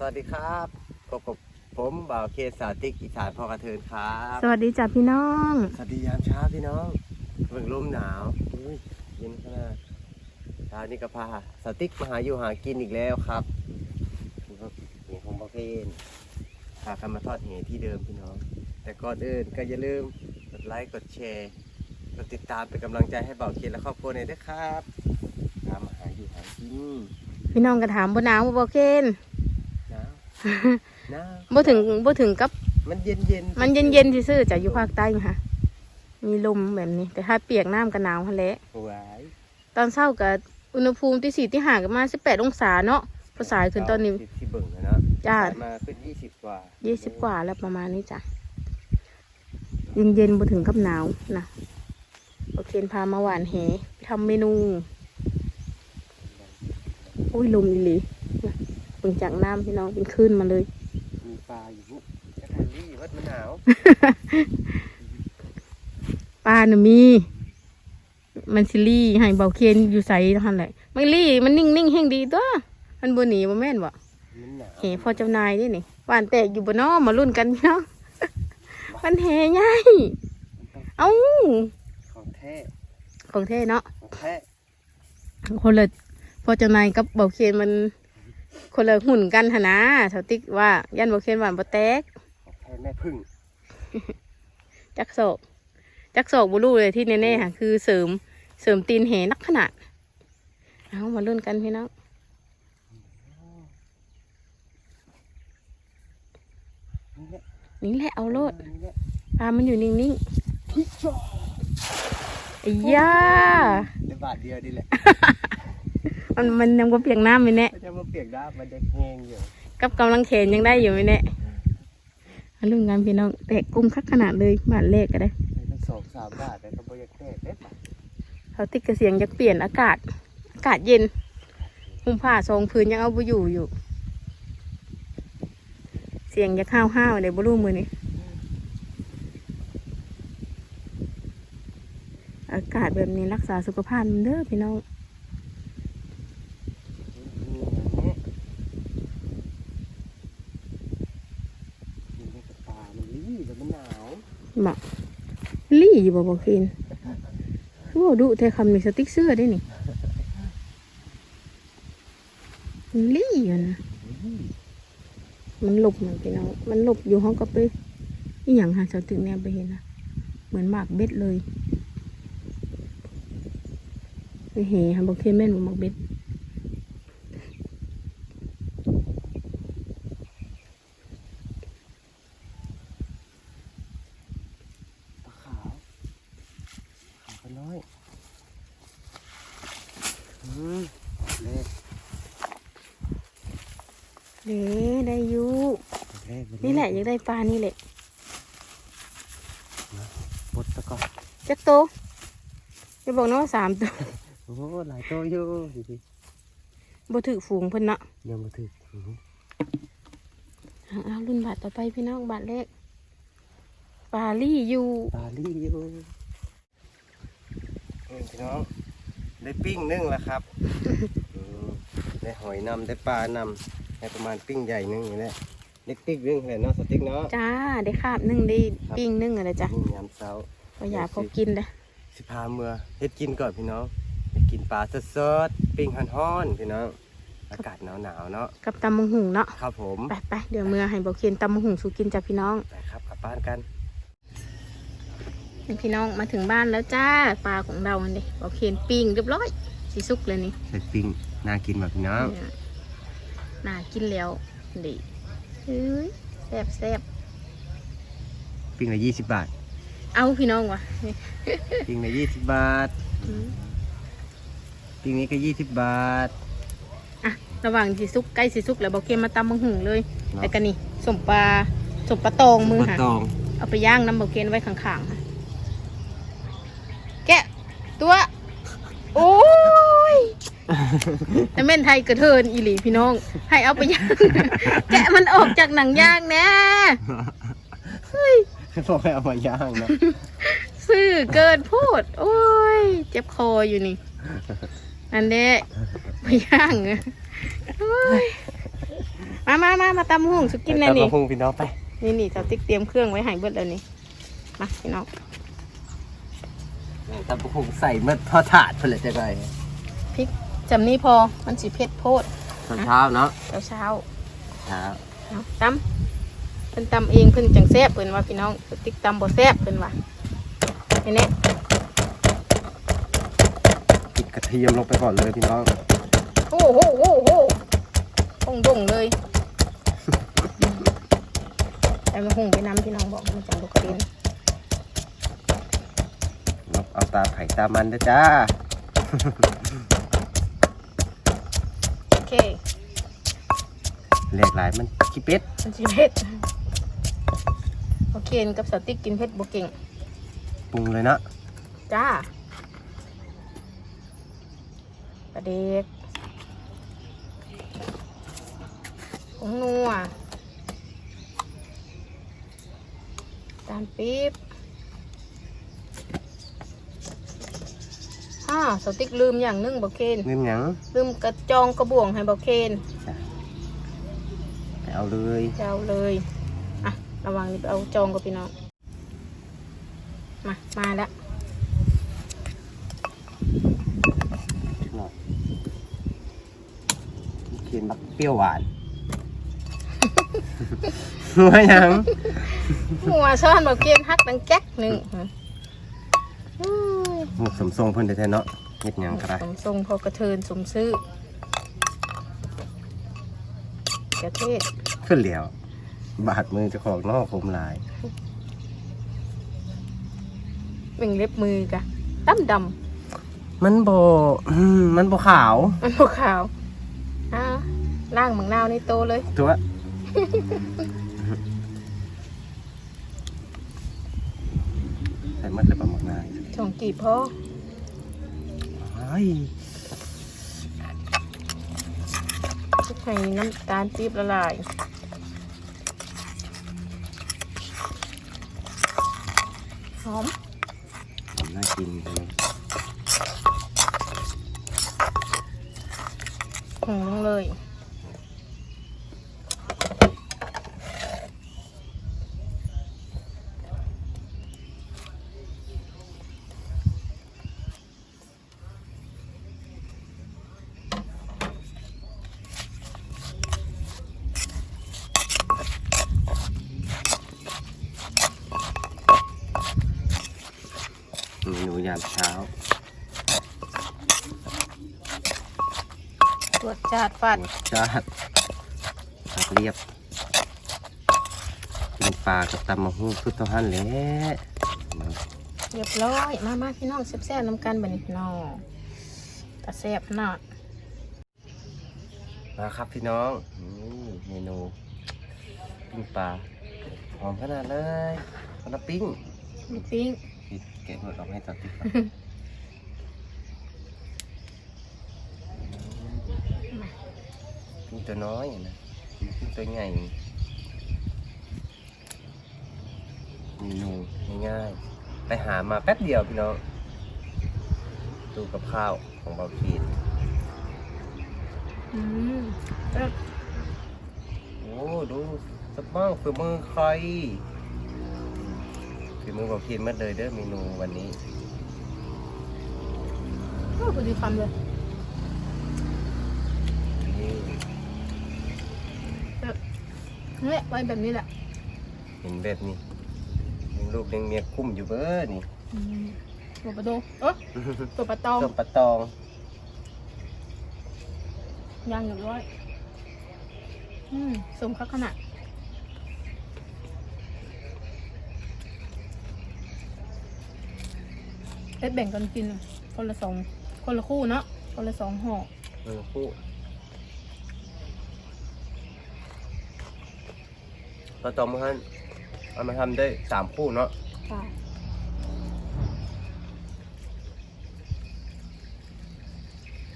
สวัสดีครับพบกับผมบ่าวเคสาติกอีสานพอกระเทินครับ สวัสดีจ้ะพี่น้อง สวัสดียามเช้าพี่น้องเบิ่งลมหนาวอุ้ยเย็นขนาดเช้านี้ก็พาสาติกมาหาอยู่หากินอีกแล้วครับนี่ของบ่าวเพนพากันมาทอดเหที่เดิมพี่น้อง แต่ก่อนอื่นก็อย่าลืมกดไลค์กดแชร์กดติดตามเป็นกำลังใจให้บ่าวเคนและครอบครัวหน่อยด้วยครับตามมาหาอยู่หากินพี่น้องก็ถามบ่หนาวบ่บ่เคนห นาวหนาวบ่ถึงบ่ถึงกับ มันเย็นเย็นๆมันเย็นๆซื่อๆจ้ะอยู่ภาคใต้ค่ะ มีลมแบบนี้ แต่ถ้าเปียกน้ำก็หนาวหั่นแหละหวายตอนเช้าก็อุณหภูมิที่4ที่5ก็มา18องศาเนาะภาษาขึ้นตอนนี้ที่เบิ่งนะเนาะจ้ามาขึ้นยี่สิบกว่า20กว่าแล้วประมาณนี้จ้ะเย็นๆบ่ถึงกับหนาวนะโอเคนพามาหวานแหทำเมนู อุ้ยลมอีหลี นะเบิ่งจากน้ำพี่น้องเป็นคลื่นมาเลย มีปลาอยู่นี่จักมันรี่วัดมะนาวปลาน่ะมี มันสิลี่ให้เบาเคนอยู่ใส่ท่านแหละไม่ลี่มันนิ่งนิ่งๆแห้งดีตัวมันบนหนีบ่แม่นบ่มันหนาวเหพอเจ้านายเด้นี่หวานแตกอยู่บ่นอมารุ่นกันพี่น้องมันแหใหญ่เอ้าของแท้ของเท่เนาะของแท้คนละพอเจ้านายกับเบาเคนมัน คนละหุ่นกันหนนะสาวติ๊กว่ายันเบาเคนหวานบ่แตกของแท้แม่พึ่ง จักโศกจักโศกบ่รู้เลยที่แน่ๆค่ะคือเสริมเสริมตีนแหนักขนาดเอามารุ่นกันพี่น้องนี่แหละนี่แหละเอาโลดนี่แหละปลามันอยู่นิ่งพี่ชอบๆไอ้ย่าได้บาทเดียวดีแหละ มันมันยังก็เปียกน้ำไปแน่มันจะมาเปียกได้มันจะเงงอยู่กับกำลังเขนยังได้อยู่ไหมแน่เอาเรื่องงานพี่น้องแตกกุ้มคักขนาดเลยบาทเลขก็ได้ได้สองสามบาทแต่ก็บ่อยากแท้ได้ปะเขาติดกระเสียงอยากเปลี่ยนอากาศ อากาศเย็นหุ้มผ้าทรงพื้นยังเอาไปอยู่อยู่ เสียงอยากห้าวห้าวๆเดี๋ยวบรูมือนี่อากาศแบบนี้รักษาสุขภาพมันเด้อพี่น้อง นี่นี่กับปลามันรี่แล้วมันหนาว บอกลี่อยู่บ่บอกินคือบอกดูแต่คำนี้สติ๊กเสื้อได้นี่ลี่อยู่นะมันหลบเหมือนพี่น้องมันหลบอยู่ห้องก็ไปอีหยังหาเสาตึกแนวไปเห็นนะเหมือนหมากเบ็ดเลยไปเหฮะบอกเคแม่นบ่หมากเบ็ด ปลาขาว ขาวก็น้อยอืมเล็กเด้ได้อยู่เล็กนี่แหละอยากได้ปลานี่แหละปลดตะกอนจักโตจะบอกนะว่าสามตัวโอ้หลายตัวอยู่ดีดีบ่ถือฝูงเพิ่นเนาะยังมาถึงเอาเอารุ่นบาทต่อไปพี่น้องบาทแรกปลาลี่อยู่ปลาลี่อยู่เออ พี่น้องได้ปิ้งนึ่งแล้วครับอืมได้หอยนำได้ปลานำได้ประมาณปิ้งใหญ่นึงอย่างนี้เล็กติ๊กนึงเลยเนาะสติ๊กเนาะจ้าได้คาบนึ่งได้ปิ้งนึ่งอะไรจ้ะนี่ยามเช้าก็อยากพอกินเลยสิพาเมื่อเฮ็ดกินก่อนพี่น้องไปกินปลาสดๆปิ้งฮ้อนๆพี่น้องอากาศหนาวๆเนาะกับตำมังหุงเนาะครับผมไปไปเดี๋ยวเมื่อให้บอกเคนตำมังหุงสู่กินจ้ะพี่น้องไปครับกลับบ้านกัน พี่น้องมาถึงบ้านแล้วจ้าปลาของเราอันนี้บอกเคนปิ้งเรียบร้อยสีสุกเลยนี่เสร็จปิ้งน่ากินแบบพี่น้องเนี่ยน่ากินแล้วดีเฮ้ยแซ่บแซ่บปิ้งละยี่สิบบาท เอาพี่น้องวะนี่ปิ้งละยี่สิบบาทอืมปิ้งนี้ก็ยี่สิบบาทอะระหว่างสีสุกใกล้สีสุกแล้วบอกเคนมาตำมังหุงเลยเนาะแล้วก็นี่สมปลาสมปลาตองมือมะค่ะตองเอาไปย่างน้ำบอกเคนไว้ข้างๆค่ะแกะ ตัว โอ้ยแต่เม่นไทยกระเทินอีหลีพี่น้อง ให้เอาไปย่าง แกะมันออกจากหนังย่างแน่บอกให้เอามาย่างเนาะซื่อเกินพูด โอ้ย เจ็บคออยู่นี่ อันเด้ไปย่างอะโอ้ยมามามามาตำหุ่งสุกินเลยนี่ตำบักหุ่งพี่น้องไป นี่นี่เจ้าติ๊กเตรียมเครื่องไว้ให้เบิดแล้วนี่ มาพี่น้อง ตำบักหุ่งใส่เมื่อทอดถาดเพื่อจะไงพริกจำนี้พอมันสีเผ็ดโพดเช้าๆเนาะเช้าเช้าเช้าๆเอาตำเพิ่นตำเองเพิ่นจังแซ่บเพิ่นว่าพี่น้องติ๊กตำบ่แซ่บเพิ่นว่าเห็นไหมปิดกระเทียมลงไปก่อนเลยพี่น้องโอ้โหโอ้โหคงดงเลยแต่มันหงไปน้ำพี่น้องบอกมันจังลูกกระเด็นลบ เอาตาไผ่ตามันนะจ้า โอเคเรียกหลายมันขี้เป็ดมันสิเผ็ดโอเคกับสติ๊กกินเผ็ดบ่เก่งปรุงเลยเนาะจ้าปลาเด็กผงนัวตาลปี๊บฮ่า สติ๊กลืมอย่างหนึงบอกเคนเงินหยังลืมกระจองกระบวงให้บอกเคนไปเอาเลยจะเอาเลยอะระวังนี่ไปเอาจองกับพี่น้องมามาแล้วเค็มบักเปรี้ยวหวานว่าหยัง หัวซ้อนบอกเคนฮักดังแก๊กหนึ่งอุ้ยห มกสมทรงเพิ่นได้แท้เนาะเฮ็ดหยังก็ได้สมทรงพอกระเทินสมซื้อกระเทศขึ้นเหลียวบาดมือเจะของนอกผมหลายเบ่งเล็บมือกะตั้มดมันโบอืมมันโบขาวำมันบกขาวอ่าล่างเหมืองนาวในโตเลย ตัว ใส่หมัดเลยปลาหมึก นายช่องกีบพ่อไอ้ยทุกให้น้ำตาลปี๊บละลายหอมผมน่ากินจังหุงลงเลย ยามเช้า ตรวจจาดฟัดจาดผักเรียบกินปลากับตำมะฮู้คือเท่าหันแหละเรียบร้อย มามาพี่น้องแซ่บๆน้ำกันบัดนี้พี่น้องตาแซ่บเนาะมาครับพี่น้องนี่เมนูปิ้งปลาหอมขนาดเลยคนละปิ้ง มีปิ้ง ปิดเกะหมดออกให้ตัดติดก่อนปิ้งตัวน้อยอะนะปิ้งตัวใหญ่เมนูง่ายๆไปหามาแป๊บเดียวพี่น้องดูกับข้าวของเบาขีดอืมแซ่บโอ้ดูสบ้างฝีมือใคร ฝีมือของพีนมาเลยเด้อเมนูวันนี้โอ้พอดีคำเลยนี่เนี่ยไว้แบบนี้แหละเห็นแบบนี้เลี้ยงลูกเลี้ยงเมียคุ้มอยู่เบ้อนี่อืมตัวปลาโดเออตัวปลาตองต้มปลาตองย่างเรียบร้อย อืมสมคักขนาด เอ็ดแบ่งกันกิน คนละสอง คนละคู่เนาะ คนละสองห่อ เออคู่ปลาตองมันฮันเอามาทำได้สามคู่เนาะค่ะ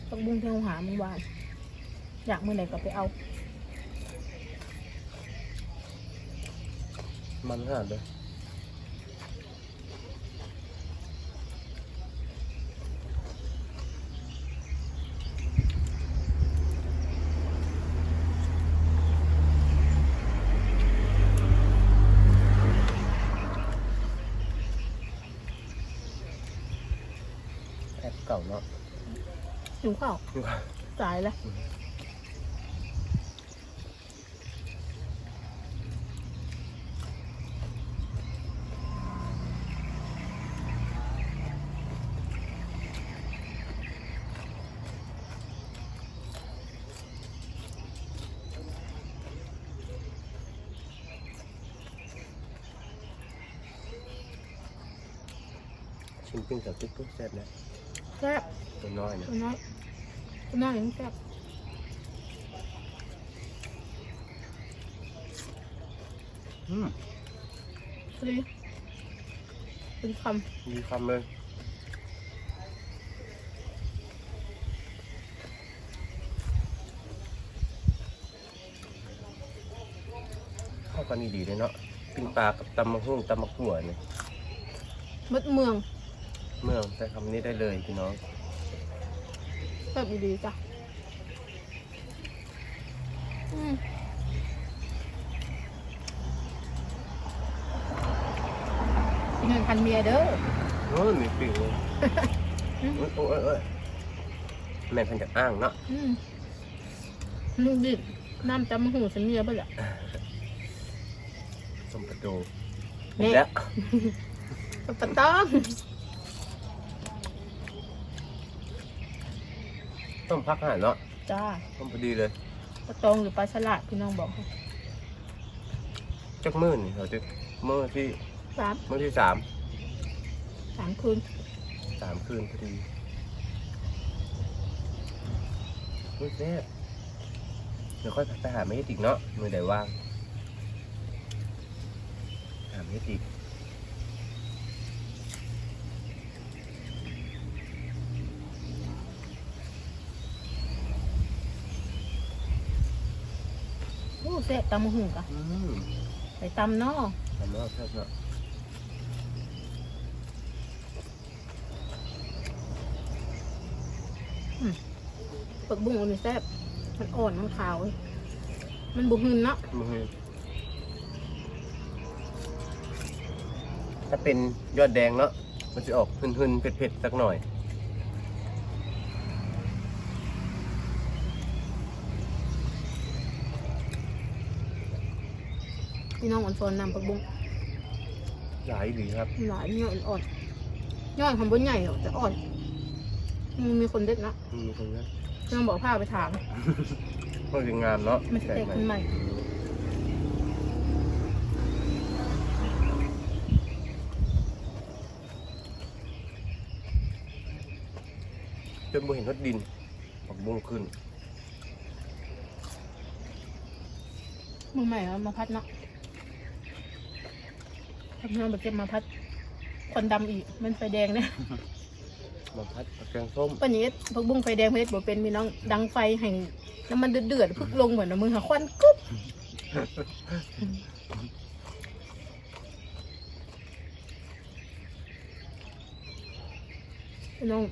ปักบุ้งที่เราหาเมื่อวาน อยากเมื่อไหร่ก็ไปเอา มันขนาดเลยาเนาะหิวข้าวสายแล้วชิมปิ้งกับติ๊กก็แซ่บนะ แซ่บตัวน้อยนะตัวน้อยตัวน้อยยังแซ่บอืมพอดีเป็นคมีคำเลยเข้ากันดีๆเลยเนาะปิ้งปลากับตำมะฮุ่งตำมะขั่วเนี่ยำมดเมือง เมืองใช้คำนี้ได้เลยพี่น้องแซ่บดีๆจ้ะอืมเงินพันเมียเด้อโอ้ยมีปิ้งเลยอืมโอ้ยโอ้ยโอ้ยแม่นเพันจากอ้างเนาะอืมลูกดิบน้ำจำหูฉันเมียไปแหละส้มประตูนี่แล้ว ปะต้อง ต้มพักอาหารเนาะจ้าต้มพอดีเลยปะตองหรือปลาฉลาดพี่น้องบอกให้จักมื่นเราจะมื่อที่สามมื่อที่สามสามคืนสามคืนพอดีรู้แซ่บเดี๋ยวค่อยไปหาไม่ติกเนาะมือไหนว่างหาไม่ติก แซ่บตำหูกะอืมใส่ตำเนาะทำแล้วแซ่บเนาะปักบุ้งอันนี้แซ่บมันอ่อนมันขาวเว้ยมันบุหึนเนาะมือถ้าเป็นยอดแดงเนาะมันจะออกหืนๆเผ็ดๆสักหน่อย พี่น้องอ่อนซอนนำปักบุ้งหลายดีครับ หลายย่อยอ่อนย่อยของบนใหญ่หรอกแต่อ่อนมันมีคนเด็ดนะมีคนนั้นพี่น้องบอกพาไปถามก็จะงามเนาะมันจะแตกขึ้นใหม่จนบ่เห็นรถดินปักบุ้งขึ้นมือใหม่เอามาพัดเนาะ พี่น้องไปเก็บมาพัดควันดำอีก มันไฟแดงเนี่ยมาพัดกับแกงส้มปานนี้พักบุ้งไฟแดงเพชรบอกเป็นมีน้องดังไฟให้น้ำมันเดือดๆพึกลงเหมือนน้ำมือหาควันกุ๊บพี่น้อง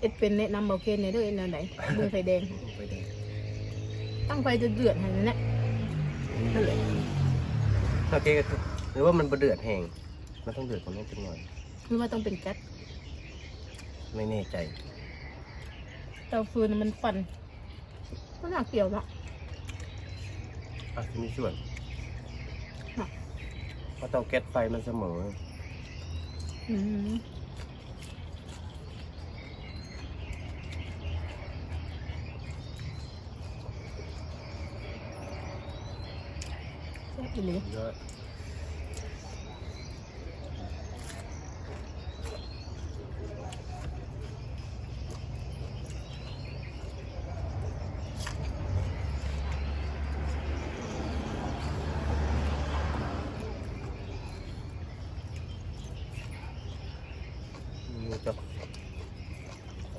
เอ็ดเป็นแนะนำเบาเคนในเด้อเอ็ดแนวไหนบุ้งไฟแดง ไปแดงตั้งไฟเดือดๆให้นั่นแหละนั่นแหละ โอเค หรือว่ามันบ่เดือดแห้งมันต้องเดือดกว่านี้จังหน่อยหรือว่าต้องเป็นแก๊สไม่แน่ใจเตาฟืนมันฟันมันน่าเกี่ยวเนาะอาจจะมีส่วนค่ะเพราะเตาแก๊สไฟมันเสมออืมแซ่บอีหลี เยอะ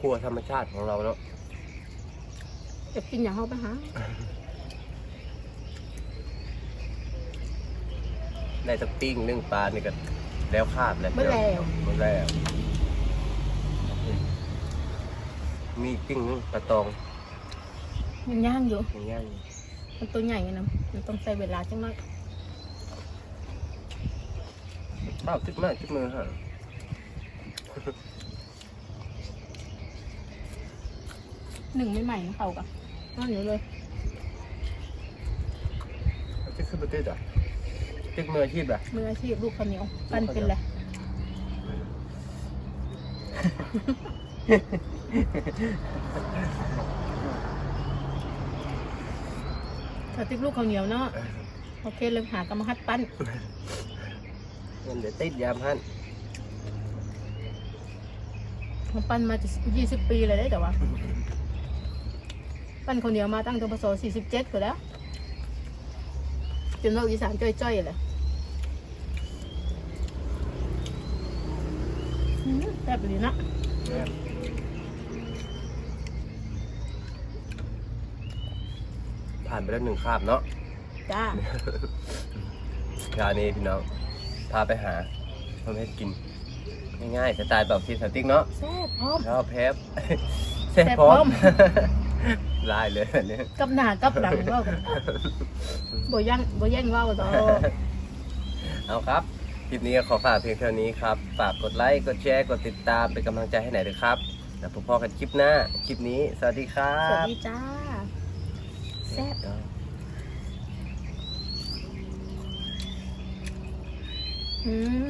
รัวธรรมชาติของเราเนาะจะกินอย่างเขาไปหาได้สักปิ้งนึ่งปลานี่ก็แล้วคาดแล้วเมื่อแล้วหมดแล้ว มีปิ้งนึ่งปลาตองมันย่างอยู่อย่างเงี้ยมันตัวใหญ่ไงนะมันต้องใช้เวลาจังน้อยข้าวติดมากติดมือฮะ หนึ่งไม่ใหม่ๆเขากับนั่นอยู่เลย จะขึ้นมาติดอะติดมืออาชีพอะมืออาชีพลูกข้าวเหนียวปั้นเป็นเลยถ้าติ๊กลูกข้าวเหนียวเนาะโอเคเลยหากรรมฮัดปั้นเงินเดี๋ยวติดยามฮั่นมันปั้นมาจะยี่สิบปีเลยได้แต่ว่า ปั้นข้าวเหนียวมาตั้งแต่พศสี่สิบเจ็ดก็แล้วจนเราอีสานจ้อยๆเลยอืมแซ่บดีนะผ่านไปแล้วหนึ่งคาบเนาะจ้างานนี้พี่น้องพาไปหาทำให้กิน ง่ายๆสไตล์แบบทีสติ๊กเนาะแซ่บพร้อมแล้วแพบแซ่บพร้อม ลายเลยอันนี้กับหน้ากับหลังเว่ากันบ่ย่างบ่แย่งเว่าต่อเอาครับ คลิปนี้ก็ขอฝากเพียงเท่านี้ครับ ฝากกดไลค์ กดแชร์ กดติดตาม เป็นกำลังใจให้หน่อยด้วยครับแล้วพบกันคลิปหน้า คลิปนี้ สวัสดีครัสวัสบ ดีจ้าแซ่บอืม